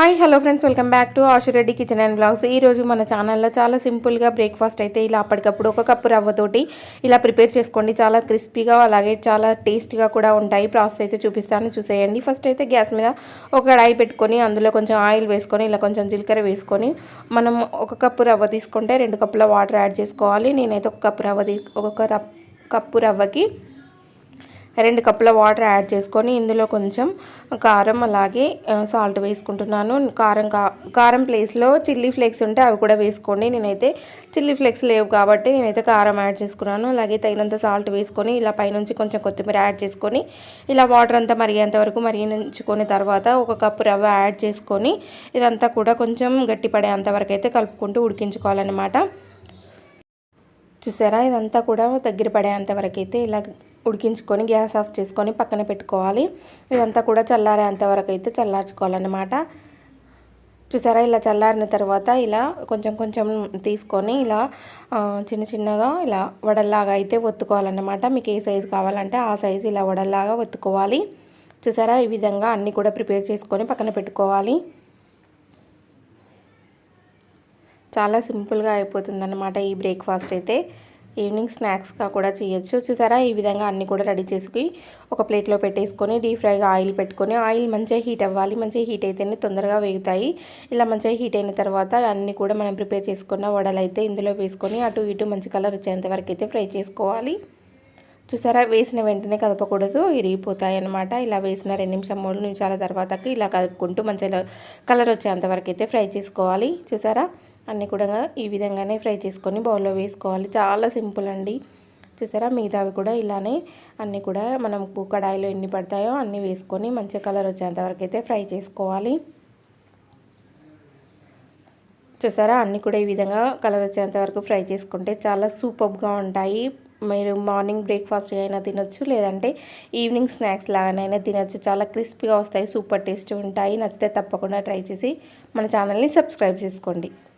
Hi hello friends welcome back to Ashu Reddy kitchen and vlogs. ఈరోజు మన ఛానల్లో చాలా సింపుల్గా బ్రేక్ఫాస్ట్ అయితే ఇలా అప్పటికప్పుడు ఒక కప్పు రవ్వతోటి ఇలా ప్రిపేర్ చేసుకోండి. చాలా క్రిస్పీగా అలాగే చాలా టేస్టీగా కూడా ఉంటాయి. ప్రాసెస్ అయితే చూపిస్తాను చూసేయండి. ఫస్ట్ అయితే గ్యాస్ మీద ఒక కడాయి పెట్టుకొని అందులో కొంచెం ఆయిల్ వేసుకొని ఇలా కొంచెం జీలకర్ర వేసుకొని మనం ఒక కప్పు రవ్వ తీసుకుంటే రెండు కప్పుల వాటర్ యాడ్ చేసుకోవాలి. నేనైతే ఒక కప్పు రవ్వ ఒక కప్పు రవ్వకి రెండు కప్పుల వాటర్ యాడ్ చేసుకొని ఇందులో కొంచెం కారం అలాగే సాల్ట్ వేసుకుంటున్నాను. కారం కారం ప్లేస్లో చిల్లీ ఫ్లేక్స్ ఉంటే అవి కూడా వేసుకోండి. నేనైతే చిల్లీ ఫ్లేక్స్ లేవు కాబట్టి నేనైతే కారం యాడ్ చేసుకున్నాను. అలాగే తగినంత సాల్ట్ వేసుకొని ఇలా పైనుంచి కొంచెం కొత్తిమీర యాడ్ చేసుకొని ఇలా వాటర్ అంతా మరిగేంత వరకు మరిగించుకున్న తర్వాత ఒక కప్పు రవ్వ యాడ్ చేసుకొని ఇదంతా కూడా కొంచెం గట్టిపడేంత వరకు అయితే కలుపుకుంటూ ఉడికించుకోవాలన్నమాట. చూసారా? ఇదంతా కూడా దగ్గర పడేంత వరకు అయితే ఇలా ఉడికించుకొని గ్యాస్ ఆఫ్ చేసుకొని పక్కన పెట్టుకోవాలి. ఇదంతా కూడా చల్లారే అంతవరకు అయితే చల్లార్చుకోవాలన్నమాట. చూసారా ఇలా చల్లారిన తర్వాత ఇలా కొంచెం కొంచెం తీసుకొని ఇలా చిన్న చిన్నగా ఇలా వడల్లాగా అయితే ఒత్తుకోవాలన్నమాట. మీకు ఏ సైజు కావాలంటే ఆ సైజు ఇలా వడల్లాగా ఒత్తుకోవాలి. చూసారా ఈ విధంగా అన్నీ కూడా ప్రిపేర్ చేసుకొని పక్కన పెట్టుకోవాలి. చాలా సింపుల్గా అయిపోతుందన్నమాట ఈ బ్రేక్ఫాస్ట్ అయితే. ఈవినింగ్ స్నాక్స్గా కూడా చేయొచ్చు. చూసారా? ఈ విధంగా అన్నీ కూడా రెడీ చేసుకుని ఒక ప్లేట్లో పెట్టేసుకొని డీప్ ఫ్రైగా ఆయిల్ పెట్టుకొని ఆయిల్ మంచిగా హీట్ అవ్వాలి. మంచిగా హీట్ అయితేనే తొందరగా వేగుతాయి. ఇలా మంచిగా హీట్ అయిన తర్వాత అన్నీ కూడా మనం ప్రిపేర్ చేసుకున్న వడలు అయితే ఇందులో వేసుకొని అటు ఇటు మంచి కలర్ వచ్చేంత వరకు అయితే ఫ్రై చేసుకోవాలి. చూసారా? వేసిన వెంటనే కదపకూడదు. ఇరిగిపోతాయి అనమాట ఇలా వేసిన రెండు నిమిషం మూడు నిమిషాల తర్వాతకి ఇలా కదుపుకుంటూ మంచిగా కలర్ వచ్చేంత వరకు అయితే ఫ్రై చేసుకోవాలి. చూసారా? అన్నీ కూడా ఈ విధంగానే ఫ్రై చేసుకొని బౌల్లో వేసుకోవాలి. చాలా సింపుల్ అండి. చూసారా? మిగతావి కూడా ఇలానే అన్నీ కూడా మనం కడాయిలో ఎన్ని పడతాయో అన్నీ వేసుకొని మంచిగా కలర్ వచ్చేంత వరకు అయితే ఫ్రై చేసుకోవాలి. చూసారా? అన్నీ కూడా ఈ విధంగా కలర్ వచ్చేంత వరకు ఫ్రై చేసుకుంటే చాలా సూపర్గా ఉంటాయి. మీరు మార్నింగ్ బ్రేక్ఫాస్ట్ అయినా తినొచ్చు లేదంటే ఈవినింగ్ స్నాక్స్ లాగానైనా తినొచ్చు. చాలా క్రిస్పీగా వస్తాయి సూపర్ టేస్ట్ ఉంటాయి. నచ్చితే తప్పకుండా ట్రై చేసి మన ఛానల్ని సబ్స్క్రైబ్ చేసుకోండి.